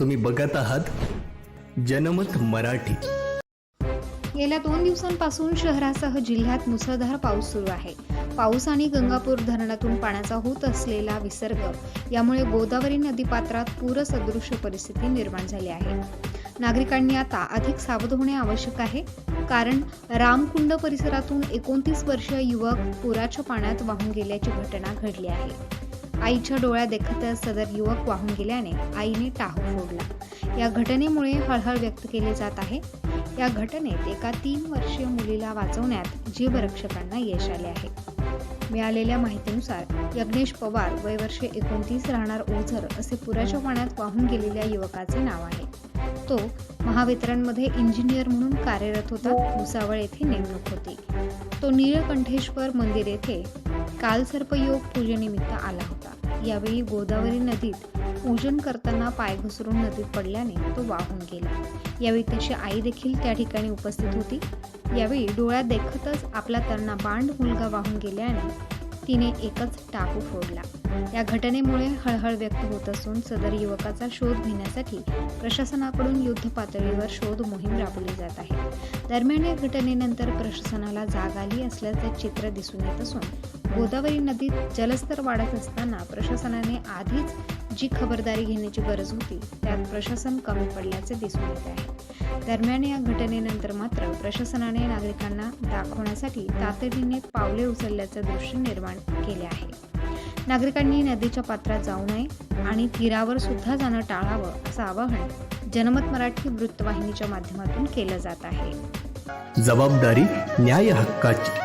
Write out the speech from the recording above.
तुम्ही बघत आहात जनमत मराठी. गेल्या दोन दिवसांपासून शहरासह जिल्ह्यात मुसळधार पाऊस सुरू आहे. पाऊस आणि गंगापूर धरणातून पाण्याचा होत असलेला विसर्ग यामुळे गोदावरी नदीपात्रात पूरसदृश्य परिस्थिती निर्माण झाली आहे. नागरिकांनी आता अधिक सावध होणे आवश्यक आहे कारण रामकुंड परिसरातून एकोणतीस वर्षीय युवक पुराच्या पाण्यात वाहून गेल्याची घटना घडली आहे. आईच्या डोळ्या देखतच सदर युवक वाहून गेल्याने आईने टाहू फोडला. या घटनेमुळे हळहळ व्यक्त केली जात आहे. या घटनेत एका तीन वर्षीय मुलीला वाचवण्यात जीवरक्षकांना यश आले आहे. मिळालेल्या माहितीनुसार यज्ञेश पवार वय वर्षे एकोणतीस राहणार ओझर असे पुराच्या पाण्यात वाहून गेलेल्या युवकाचे नाव आहे. तो महावितरणमध्ये इंजिनियर म्हणून कार्यरत होता. भुसावळ येथे नेमणूक होती. तो नीळकंठेश्वर मंदिर येथे कालसर्पयोग पूजेनिमित्त आला होता. यावेळी गोदावरी नदीत पूजन करताना पाय घसरून नदीत पडल्याने तो वाहून गेला. यावेळी त्याची आई देखील त्या ठिकाणी उपस्थित होती. यावेळी डोळ्यात देखतच आपला तरणा बांड मुलगा वाहून गेल्याने तिने एकच टाकू फोडला. या घटनेमुळे हळहळ व्यक्त होत असून सदर युवकाचा शोध घेण्यासाठी प्रशासनाकडून युद्ध पातळीवर शोध मोहीम राबवली जात आहे. दरम्यान या घटनेनंतर प्रशासनाला जाग आली असल्याचे चित्र दिसून येत असून गोदावरी नदीत जलस्तर वाढत असताना प्रशासनाने आधीच जी खबरदारी घेण्याची गरज होती त्यात प्रशासन कमी पडल्याचे दिसून येत आहे. दरम्यान या घटनेनंतर मात्र प्रशासनाने नागरिकांना दाखवण्यासाठी तातडीने पावले उचलल्याचे दृश्य निर्माण केले आहे. नागरिकांनी नदीच्या पात्रात जाऊ नये आणि तीरावर सुद्धा जाणं टाळावं असं आवाहन जनमत मराठी वृत्तवाहिनीच्या माध्यमातून केलं जात आहे. जबाबदारी न्याय हक्काची